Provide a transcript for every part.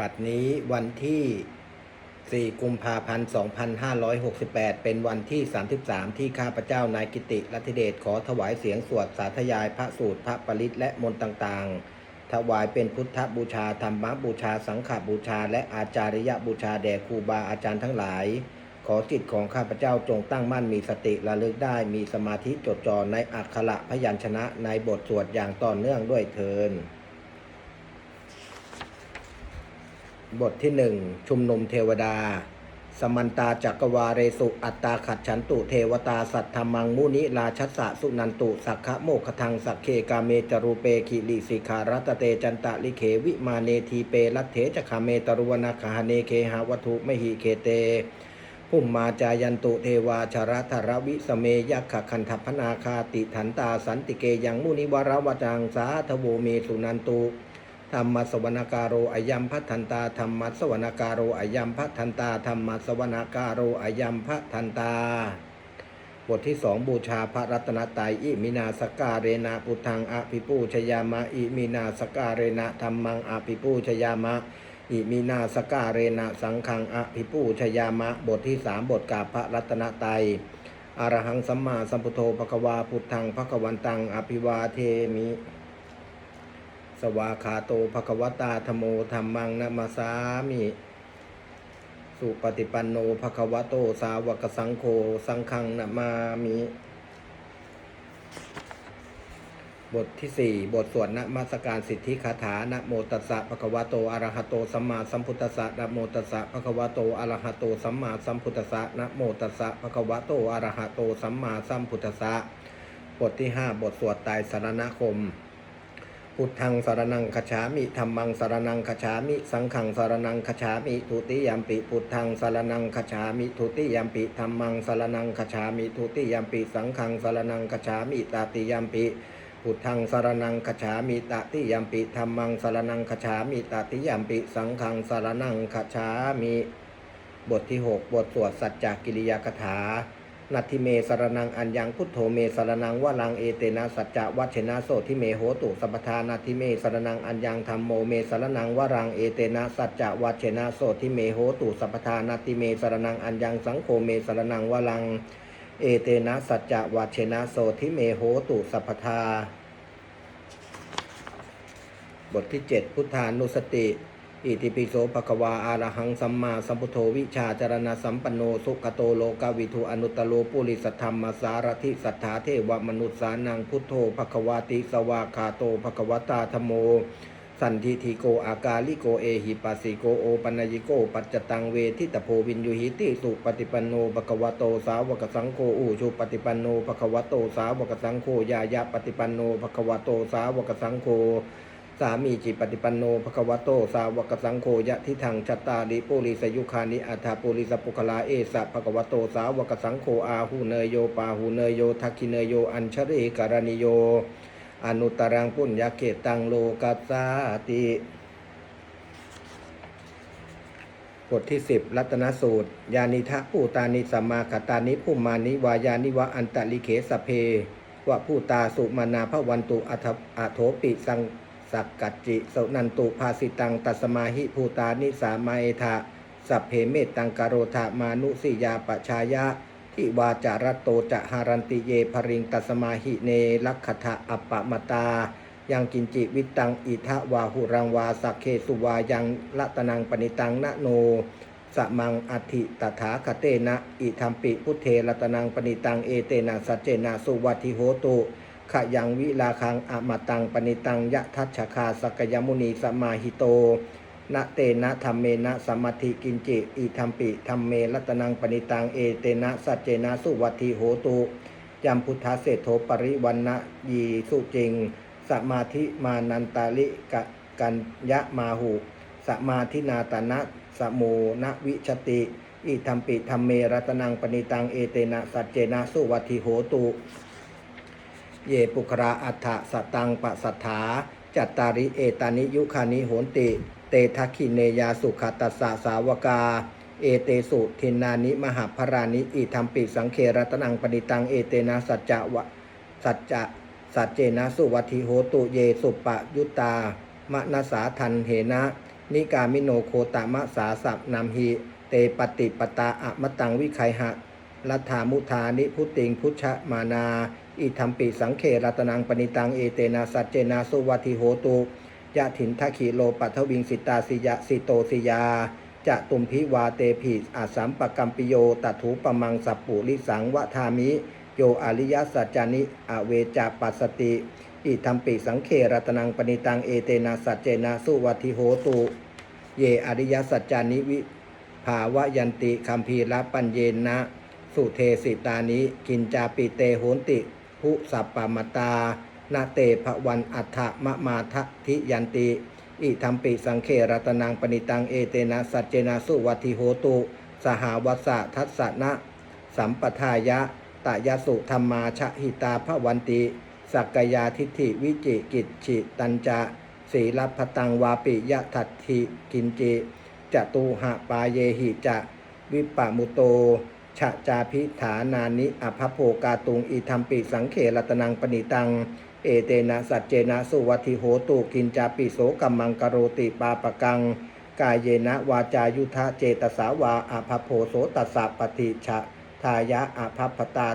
บัดนี้วันที่ 4 กุมภาพันธ์ 2568 เป็นวันที่ 33 ที่ข้าพเจ้านายกิติรัติเดชขอถวายเสียงสวดสาธยายพระสูตรพระปริตและมนต์ต่างๆ ถวายเป็นพุทธบูชาธรรมบูชาสังฆบูชา และอาจาริยบูชาแด่ครูบาอาจารย์ทั้งหลาย ขอจิตของข้าพเจ้าจงตั้งมั่นมีสติระลึกได้มีสมาธิจดจ่อในอักขระพยัญชนะในบทสวดอย่างต่อเนื่องด้วยเทิน บทที่หนึ่งชุมนุมเทวดา สมันตาจักวาเรสุ อัตตาขัดฉันตุเทวตาสัทธมังมุนิราชัสสะสุนันตุ สักขะโมคทังสักเคกาเมจรูเปคิริสิขารัตเตจันตะลิเขวิมาเนทีเปรัตเถจคาเมตรุวนาคาเนเคหาวัตถุมหิเคเตพุ่มมาจายันตุเทวาชรธรวิสเมยักขคันทัพนาคาติถันตาสันติเกยังมุนิวรวจังสาทโวเมสุนันตุ ธรรมสวนาการโรอายัมพัทันตาธรรมสวนาการโรอายัมพัทันตาธรรมสวนาการโรอายัมพัทันตา บทที่สองบูชาพระรัตนตรัยอิมินาสกาเรนะพุทธังอภิปูชยามะอิมินาสกาเรนะธรรมังอภิปูชยามะอิมินาสกาเรนะสังฆังอภิปูชยามะ บทที่สามบทกาพระรัตนตรัยอรหังสัมมาสัมพุทโธภควาพุทธังภควันตังอภิวาเทมิ สวาคาโตภควตาธโมธรรมังนามาสามิ สุปฏิปันโนภควโตสาวกสังโฆสังฆังนามามิ บทที่สี่บทสวดนะมาสการสิทธิคาถานะโมตัสสะภควโตอะระหะโตสัมมาสัมพุทธัสสะนะโมตัสสะภควโตอะระหะโตสัมมาสัมพุทธัสสะนะโมตัสสะภควโตอะระหะโตสัมมาสัมพุทธัสสะบทที่ห้าบทสวดไตรสรณคม พุทธังสารนังคฉามิธรรมังสารนังคฉามิ สังขังสารนังคฉามิทุติยมปิพุทธังสารนังคฉามิทุติยมปิธรรมังสารนังคฉามิทุติยมปิสังขังสารนังคฉามิตาติยมปิพุทธังสารนังคฉามิตติยมปิธรรมังสารนังคฉามิตติยมปิสังขังสารนังคฉามิ บทที่ 6 บทสวดสัจจกิริยาคถา นัตถิเมสรนังอัญญังพุทโธเมสรนังวะลังเอเตนะสัจจะวัชเชนะโสทิเมโหตุสัพพทานัตถิเมสรนังอัญญังธรรมโมเมสรนังวะรังเอเตนะสัจจะวัชเชนะโสทิเมโหตุสัพพทานัตถิเมสรนังอัญญังสังโฆเมสรนังวะลังเอเตนะสัจจะวัชเชนะโสทิเมโหตุสัพพทาบทที่ 7 พุทธานุสติ อิติปิโสภควาอารหังสัมมาสัมพุทโธวิชาจารณสัมปันโนสุขโตโลกาวิทูอนุตตโลปุริสธรรมสารทิสัทธาเทวมนุษสานังพุทโธภควาติสวาคาโตภควตาธโม สันทิทิโกอากาลิโกเอหิปัสสิโกโอปัญญิโก ปัจจตังเวทิตโพวินยุหิติสุปฏิปันโนภควโตสาวกสังโฆอูชุปฏิปันโนภควโตสาวกสังโฆยายะปฏิปันโนภควโตสาวกสังโฆ สามีจิปฏิปันโนภควโต สาวกสังโฆยะทิทังจัตตาริปุริสยุคานิอัฏฐปุริสปุคลาเอสะภควโต สาวกสังโฆอาหูเนยโยปาหูเนยโยทักขิเนยโยอัญชเรการณิโย อนุตรังปุญญเกตังโลกัสสาติบทที่ 10 รัตนสูตร ยานิทะผู้ตานิสัมมาคตานิผู้มานิวายานิวะอันตลิเขสเพวะผู้ตาสุมานาพระวันตุอัทอัโถปิสัง สักกัจจิสนันตุภาสิตังตัสมาหิภูตานิสามาเอทะสัพเพเมตตังกโรธามานุสิยาปชายะทิวาจารโตจะหารันติเยภริงตัสมาหิเนลักขะอัปปมตา ยังกินจิวิตังอิทะวาหุรังวาสักเคสุวายังละตนังปณิตังนะโนสมังอัติตถาคเตนะ อิธรรมปิพุทเทรัตนังปณิตังเอเตนะสัจเจนะสุวัติโหตุ ขยังวิลาคังอมตังปณิตังยะทัชชคาสกยมุนีสมาหิโตนะเตนะธรรมเมนะสมมธิกินจิอิธรรมปิธรรมเมรัตนังปณิตังเอเตนะสัจเจนะสุวัติโหตุยัมพุทธเศรษโธปริวันนะยีสุจริง สมาธิมานันตาลิกะกัญญะมาหุ สมาธินาตนะสโมนวิชติอิธรรมปิธรรมเมรัตนังปณิตังเอเตนะสัจเจนะสุวัติโหตุ เยปุคราอัฏฐสตังปะสัทธาจัตตาริเอตานิยุคานิโหนติ เตทักขิเนยาสุขตัสสะสาวกา เอเตสุทินานิมหาภรานิอิธรรมปิสังเครัตนังปณิตังเอเตนะสัจจะวะสัจจะสัจเจนะสุวัติโหตุเยสุปะยุตามะนาสาทันเหนะ นิกามิโนโคตามะสาสัพนามหิเตปฏิปตาอะมะตังวิไคหะลัทธามุทานิพุติงพุชะมานา อิธรรมปิสังเขรัตนังปณิตังเอเตนะสัจเจนะสุวัติโหตุยะถินทัขีโลปัทวิงสิตาสิยะสิโตสิยาจะตุมพิวาเตผิอาสัมปกัมปิโยตัถูปมังสัปปุริสังวทามิ โยอริยสัจจานิอเวจาปัสสติ อิธรรมปิสังเขรัตนังปณิตังเอเตนะสัจเจนะสุวัติโหตุ เยอริยสัจจานิวิภาวยันติคัมภีระปัญเยนะ สุเทสิตานิ กินจาปิเตโหนติ ภุสัปปมตานาเตภวันอัฏฐมะมาทะทิยันติอิธรรมปิสังเขรัตนังปณิตังเอเตนะสัจเจนะสุวัติโหตุ สหาวัสะทัสสนะ สัมปทายะตายสุธรรมาชหิตาภวันติ สักกายาทิฏฐิวิจิกิจฉิตัญจะศีลพตังวาปิยะทัตถิกินจิจตุหะปาเยหิจะ วิปะมุโต ฉะจาพิฐานานิอภโภกาตุงอิธรรมปิสังเขรัตนังปณิตัง เอเตนะสัจเจนะสุวัติโหตุกินจาปิโสกัมมังกโรติปาปกัง กายเยนะวาจายุทธเจตสาวาอภโพโสตัสสะปฏิฉะทายะอภพตา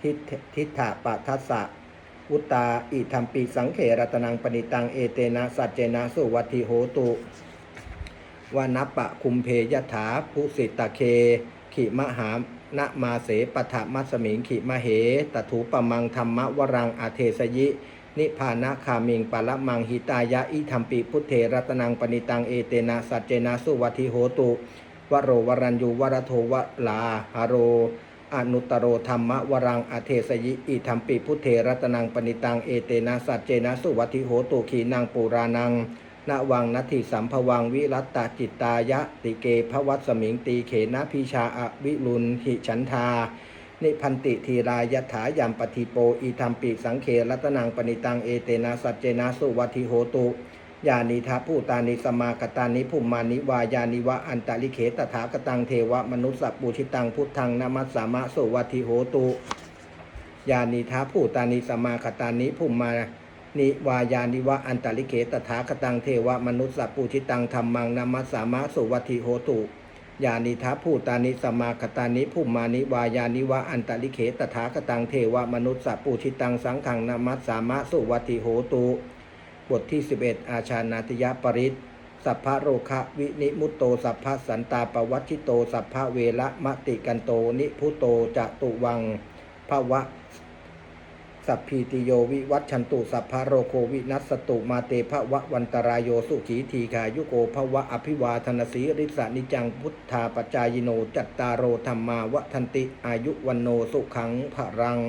ทิฏทิฏฐาปัทัสสะอุตตาอิธรรมปีสังเขรัตนังปณิตังเอเตนะสัจเจนะสุวัติโหตุวานัปปะคุมเพยถาภูสิตะเค ขิมหานะมาเสปะทมัสมิงขิมเหตถูปมังธรรมวรังอาเทสยิ นิพานะคามิงปะละมังหิตายะอิธรรมปีพุทเทรัตนังปณิตังเอเตนะสัจเจนะสุวัติโหตุวโรวรัญยูวรโทวลาหาโรอนุตโรธรรมวรังอเทสยิอิธรรมปิพุทเทรัตนังปณิตังเอเตนะสัจเจนะสุวัติโหตุขีนังปูรานัง นวังนัตถิสัมภวังวิรัตตาจิตตายะติเกภวัตสมิงตีเขนะพิชาอวิรุณหิฉันทา นิพันติทีรายถายามปฏิโปอิธรรมปิสังเขรัตนังปณิตังเอเตนะสัจเจนะสุวัติโหตุยานิทาผู้ตานิสมากตานิภุมมานิวายานิวะอันตลิเขตถากตังเทวมนุสสปุชิตังพุทธังนามัสสามะสุวัติโหตุยานิทาผู้ตานิสมาคตานิภุมมา นิวายานิวะอันตลิเขตถากตังเทวมนุสสปุชิตังธรรมังนามัสสามะสุวัติโหตุยานิทาผู้ตานิสมาคตานิภุมมานิวายานิวะอันตลิเขตถากตังเทวมนุสสปุชิตังสังขังนามัสสามะสุวัติโหตุบทที่ 11 อาชานาติยปริตสัพพะโรคะวินิมุตโตสัพพะสันตาปวัชิโตสัพพะเวละมะติกันโตนิพุโตจะตุวังภวะ สัพพีติโยวิวัชชันตุสัพพะโรโควินัสตุมาเตภวะวันตรายโยสุขีทีขายุโกภวะอภิวาธนสีริสานิจังพุทธาปจายโนจัตตารโอธรรมาวทันติอายุวันโนสุขังพรัง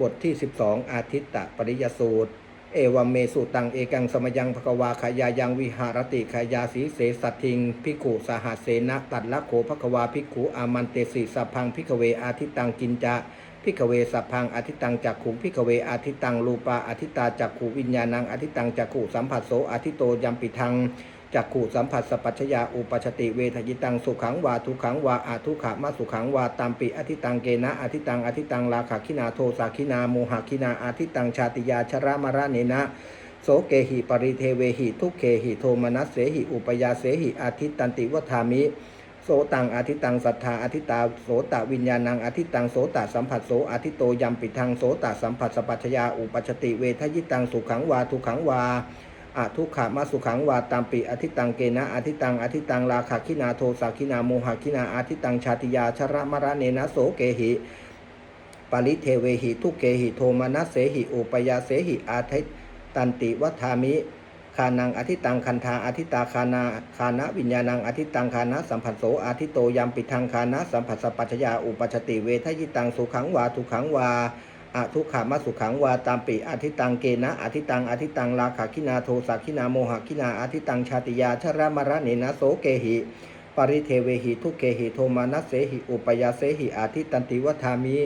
บทที่ 12 อาทิตตปริยสูตร เอวเมสุตังเอกังสมยังภควาขายายังวิหารติขายาสีเสสัตทิงพิกขุสหัสเสนะตัดละโขภควาพิกขุอามันเตสิสัพังพิกเวอาทิตตังกินจะ พิกเวสัพพังอาทิตังจักขุพิกเวอาทิตังรูปาอาทิตาจักขุวิญญาณังอาทิตังจักขุสัมผัสโสอาทิโตยัมปิทังจักขู่สัมผัสสปัชญาอุปชติเวทยิตังสุขังวาทุขังวาอาทุขามาสุขังวาตามปิอธิตังเกนะอธิตังอธิตังลาขาคินาโทสาคินาโมหคินาอาทิตังชาติยาชรามารเนนะโสเกหิปริเทเวหิทุกเขหิโทมนัสเสหิอุปยาเสหิอาทิตันติวัฏามิ โสตังอาทิตังสัทธาอาทิตาโสตวิญญาณังอาทิตังโสตสัมผัสโสอาทิโตยัมปิทังโสตสัมผัสสปัชญาอุปัชติเวทยิตังสุขังวาทุขังวาอะทุกขามาสุขังวาตามปิอธิตังเกนะอธิตังอธิตังราขาคินาโทสาคินาโมหคินาอธิตังชาติยาชรมระเนนะโสเกหิปริเทเวหิทุเกหิโทมานัสเสหิอุปยาเสหิอาทิตันติวัฏามิ คานังอธิตังคันธาอธิตาคานาคานะวิญญาณังอธิตังคานะสัมผัสโสอาทิโตยัมปิทังคานะสัมผัสสปัชญาอุปัชติเวทยิตังสุขังวาทุขังวาอะทุขามาสุขังวาตามปิอธิตังเกนะอธิตังอธิตังราขาคินาโทสักขินาโมหคินาอธิตังชาติยาชรามระเนนะโสเกหิปริเทเวหิทุเกหิโทมานัสเสหิอุปยาเสหิอาทิตันติวัฏามิ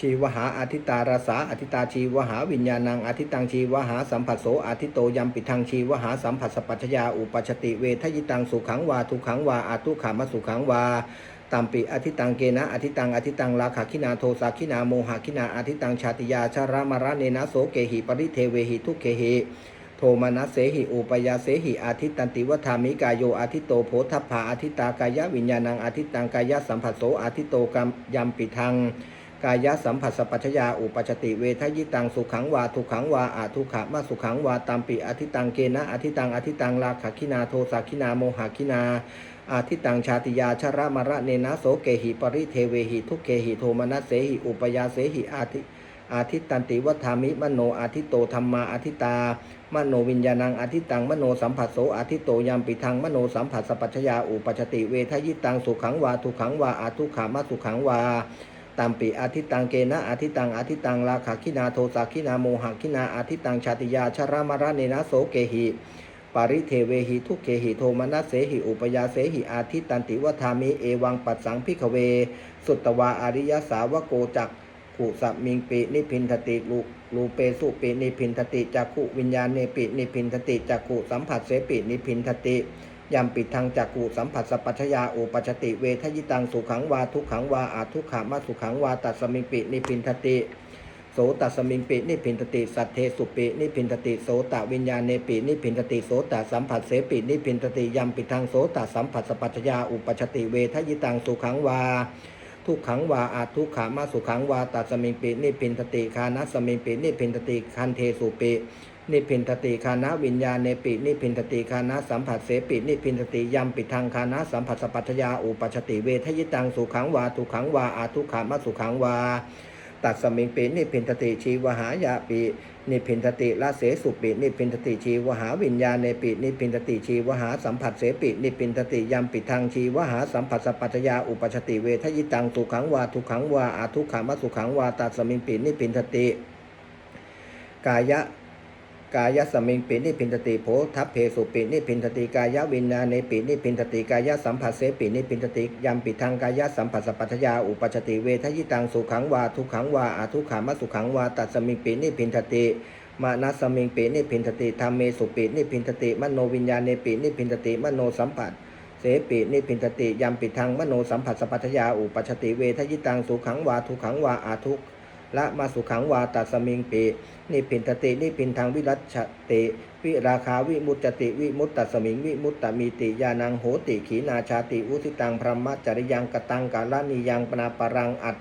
ชีวหาอาทิตาราสาอาทิตาชีวหาวิญญาณังอาทิตังชีวหาสัมผัสโสอาทิโตยัมปิทังชีวหาสัมผัสสปัชญาอุปชติเวทยิตังสุขังวาทุขังวาอาทุขามสุขังวาตัมปิอธิตังเกนะอธิตังอธิตังราขาคินาโทสาคินาโมหคินาอธิตังชาติยาชารามาระเนนะโสเกหิปริเทเวหิทุเกหิโทมานัสเสหิอุปยาเสหิอาทิตันติวัฏามิกายโยอาทิตโตโพธัพพาอาทิตากายวิญญาณังอาทิตังกายสัมผัสโสอาทิตโตกรรมยัมปิทัง กายสัมผัสสปัชญาอุปชติเวทยิตังสุขังวาทุขังวาอาทุขะมาสุขังวาตามปิอาทิตังเกนะอาทิตังอาทิตังลาขคินาโทสาคินาโมหคินาอาทิตังชาติยาชระมระเนนะโสเกหิปริเทเวหิทุเกหิโทมนัสเสหิอุปยาเสหิอาทิอาทิตตันติวัฏามิมโนอาทิตโตธรรมาอาทิตามโนวิญญาณังอาทิตังมโนสัมผัสโสอาทิตโตยามปิทังมโนสัมผัสสปัชญาอุปชติเวทยิตังสุขังวาทุขังวาอาทุขามาสุขังวา ตามปีอาทิตังเกนะอาทิตังอาทิตังราขาคินาโทสาคินาโมหคินาอาทิตังชาติยาชรามรเนนะโสเกหิปาริเทเวหิทุกเกหิโทมนัสเสหิอุปยาเสหิอาทิตันติวัามิเอวังปัสสังพิขเว สุตตวาอริยสาวโกจักขุสัมมิงปินิพินทติลูลูเปสุปินิพินทติจักขุวิญญาณเนปินิพินทติจักขุสัมผัสเสปินิพินทติ ยามปิดทางจักขุสัมผัสสปัชญาอุปัชติเวทยิตังสุขังวาทุกขังวาอาทุกขามาสุขังวาตัสสมิงปินิพินทติ โสตัสมิงปินิพินทติ สัทเทสุปินิพินทติโสตวิญญาณเนปินิพินทติโสตสัมผัสเสปินิพินทติยามปิดทางโสตสัมผัสสปัชญาอุปัชติเวทยิตังสุขังวาทุกขังวาอาทุกขามาสุขังวาตัสสมิงปินิพินทติคานัสสมิงปินิพินทติคันเทสุปิ นิพินทติคานะวิญญาณเนปินิพินทติคานะสัมผัสเสปินิพินทติยัมปิทังคานะสัมผัสสปัชญาอุปชติเวทยิตังสุขังวาทุขังวาอาทุขามาสุขังวาตัดสมิงปินิพินทติชีวหายาปินิพินทติละเสสุปินิพินทติชีวหาวิญญาณเนปินิพินทติชีวหาสัมผัสเสปินิพินทติยัมปิทังชีวหาสัมผัสสปัชญาอุปชติเวทยิตังสุขังวาทุขังวาอาทุขามาสุขังวาตัดสมิงปินิพินทติกายะ กายสมิงปินิพินทติโพทัพเพสุปินิพินทติกายวิญญาณในปินิพินทติกายสัมผัสเสปินิพินทติยามปิทังกายสัมผัสสปัชญาอุปชติเวทยิตังสุขังวาทุขังวาอาทุขามาสุขังวาตัดสมิงปินิพินทติมานัสมิงปินิพินทติธรรมเมสุปินิพินทติมโนวิญญาณในปินิพินทติมโนสัมผัสเสปินิพินทติยามปิทังมโนสัมผัสสปัชญาอุปชติเวทยิตังสุขังวาทุขังวาอาทุก ละมาสุขังวาตัสมิงปินิพินทตินิพินทางวิรัชติ วิราคาวิมุตติวิมุตตสมิงวิมุตตมีติยานังโหติ ขีนาชาติอุสิตังพรหมจริยังกตังกาลนิยังปนาปรังอัต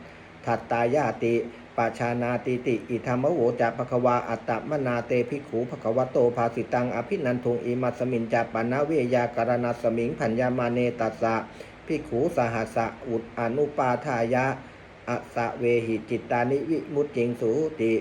ถัตตายาติปชานาติติ อิธรรมโวจะปะควาอัตตมนาเตภิกขูภควโตภาสิตังอภินันทุงอิมัสมินจะปนาเวยาการณสมิงพัญญามาเนตัสสะภิกขูสหัสสะอุดอนุปาทายะ อสะเวหิจิตตานิวิมุตติงสูติ